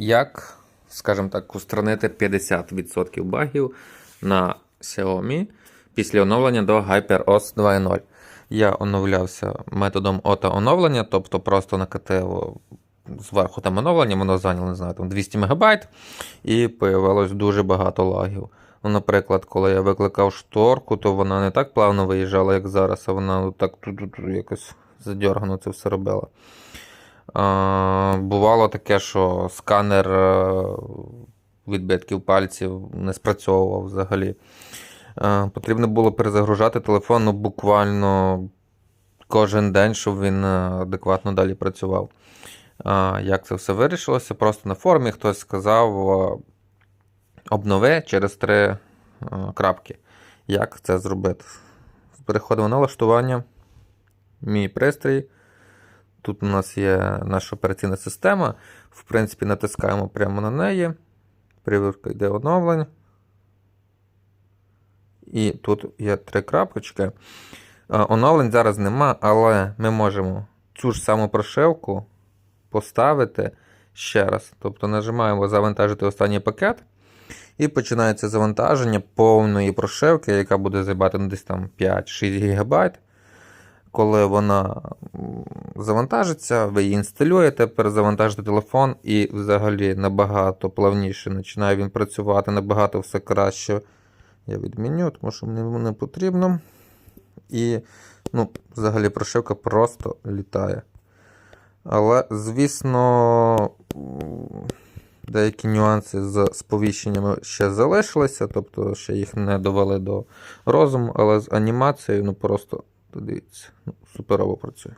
Як, скажімо так, устранити 50% багів на Xiaomi після оновлення до HyperOS 2.0. Я оновлявся методом ото-оновлення, тобто просто накатив зверху там оновлення, воно зайняло, не знаю, там 200 МБ, і появилось дуже багато лагів. Ну, наприклад, коли я викликав шторку, то вона не так плавно виїжджала, як зараз, а вона так якось задьоргано це все робила. Бувало таке, що сканер е, відбитків пальців не спрацьовував взагалі. Е, Потрібно було перезагружати телефон ну, буквально кожен день, щоб він е, адекватно далі працював. Як це все вирішилося? Просто на форумі хтось сказав обнови через три крапки. Як це зробити? Переходимо на налаштування. Мій пристрій. Тут у нас є наша операційна система. В принципі, натискаємо прямо на неї. Перевірка йде оновлень. І тут є три крапочки. Оновлень зараз нема, але ми можемо цю ж саму прошивку поставити ще раз. Тобто нажимаємо завантажити останній пакет. І починається завантаження повної прошивки, яка буде займати ну, десь там 5-6 ГБ. Коли вона завантажиться, ви її інсталюєте, перезавантажите телефон і взагалі набагато плавніше починає він працювати, набагато все краще. Я відміню, тому що мені не потрібно. І ну, взагалі прошивка просто літає. Але, звісно, деякі нюанси з сповіщеннями ще залишилися, тобто ще їх не довели до розуму, але з анімацією, ну просто дивіться, ну, суперово працює.